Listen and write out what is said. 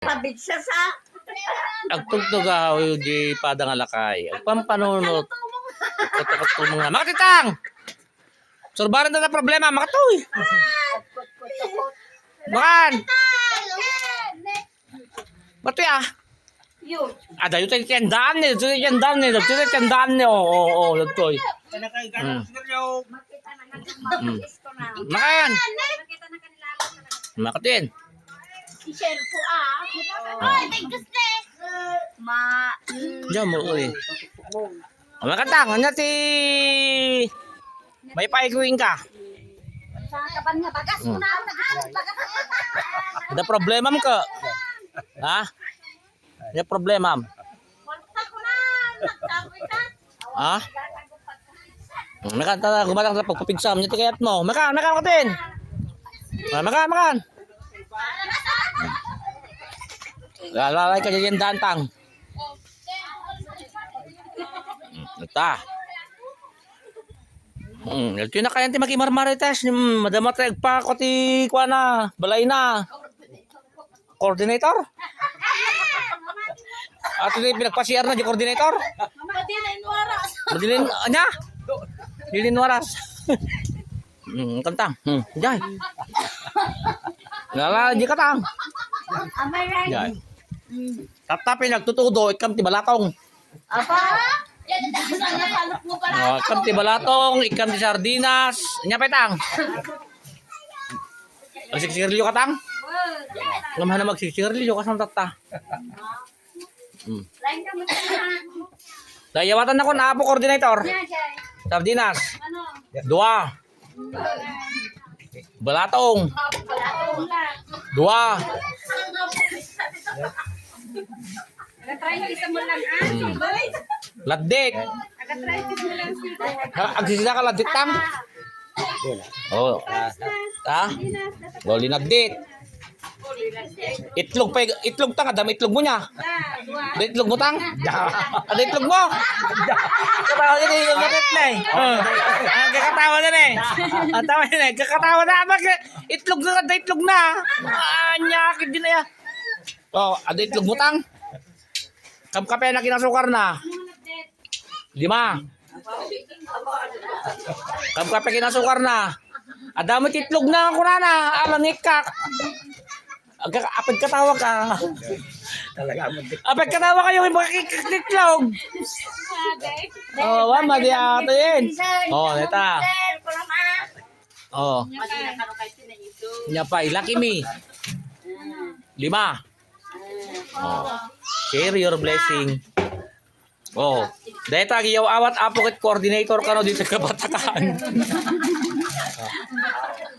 Pabit siya sa... Agtugtog ahoy di padang alakay. Agpampanunot. Katakot mga makatitang. Surbaran na na problema makatoy. Makan. Bato ya. Yun. Ah, dayo tayo tiyandaan ni. Dayo tayo tiyandaan ni. Dayo tayo tiyandaan ni. Oo, oo. Dagtoy. Ko. Makan. Makatin. Si Sher po ah. Ay, may gusto Ma... Diyan mo, uy. Makatang. Ano ti... May paikuin ka. Sa kaban nga bagas ko na. Bagas Ada problema mo ka. Ha? Ada problema mo. Ko na. Ka. Ha? Makan tala, gumatang sa pagpapigsam niya tikayat mo. Makan, makan katin. Ah, Makan, makan. Lalay ka dyan dantang. Ita. Hmm, ito na kaya ti makimarmarites. Hmm, Madama tayo pa ko ti kwa na. Balay na. Coordinator? At ito pinagpasiyar na di coordinator? Mama, di na inwaras. Madilin, anya? Dilin waras. Hmm, kantang. Hmm, jay. Lala, di katang. Amay right. Jay. Tatapin nagtutudo, ikam ti balatong. Apa? Oh, ikam ti balatong, ikam ti sardinas. Anya petang. Magsiksirilyo katang? Lamhan na magsiksirilyo kasang tata. Hmm. Lain ka mo na. Dayawatan ako na apo coordinator. Sardinas. Ano? Dua. Balatong. Dua. Isa mo lang ah. Laddik. Nag-try ko mo lang siya. Ha, agsisisa ka laddik tang? Oo. Ha? O, linagdit. Itlog pa, itlog tang, adam itlog mo niya. Itlog mo tang? Ada itlog mo? Katawa din eh, yung bakit na eh. Oh, ah, kakatawa din eh. Ang tawa din eh, kakatawa na. Itlog na, itlog na. Ah, nyakit din na yan. Oh, ada itlog mo tang? Kamkape na kinasukar na. Lima. Kamkape kinasukar na. Adamot itlog na ako na na. Alam ni kak. Agka, apag katawa ka. Talaga. Apag katawa kayo yung makikititlog. Oh, wa madi ato yun. Oh, neta. Oh, nya pa ilaki mi. Lima. Oh. Share your blessing. Oh, deta giyaw awat apokit coordinator kano dito sa kabatakan.